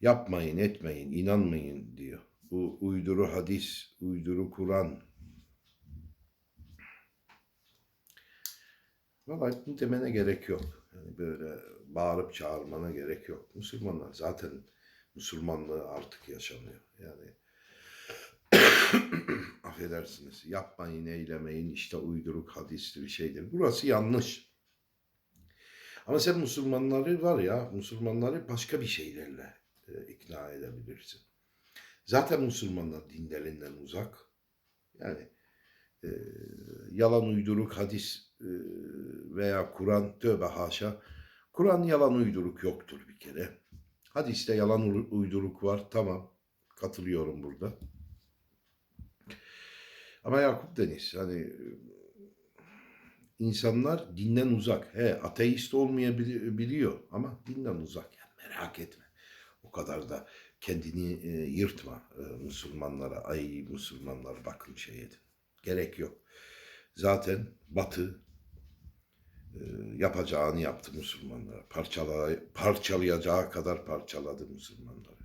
Yapmayın, etmeyin, inanmayın diyor. Bu uyduru hadis, uyduru Kur'an. Vallahi bunu demene gerek yok. Yani böyle bağırıp çağırmana gerek yok. Müslümanlar zaten Müslümanlığı artık yaşanıyor. Yani affedersiniz yapmayın eylemeyin işte uyduruk hadistir şeydir. Burası yanlış. Ama sen Müslümanları var ya Müslümanları başka bir şeylerle ikna edebilirsin. Zaten Müslümanlar dinlerinden uzak. Yani e, yalan uyduruk hadis e, veya Kur'an tövbe haşa. Kur'an yalan uyduruk yoktur bir kere. Hadiste yalan uyduruk var tamam katılıyorum burada. Ama Yakup Deniz hani e, insanlar dinden uzak. He ateist olmayabiliyor ama dinden uzak. Yani merak etme. O kadar da kendini e, yırtma e, Müslümanlara. Ay Müslümanlar bakın şey edin. Gerek yok. Zaten Batı e, yapacağını yaptı Müslümanlara. Parçala, parçalayacağı kadar parçaladı Müslümanları.